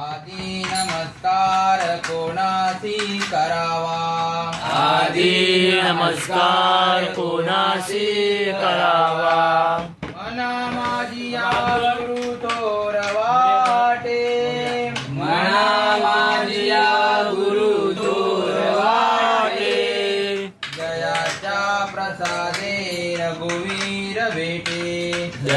आधी नमस्कार कोणाशी करावा आधी नमस्कार कोणाशी करावा मना माझी या गुरु।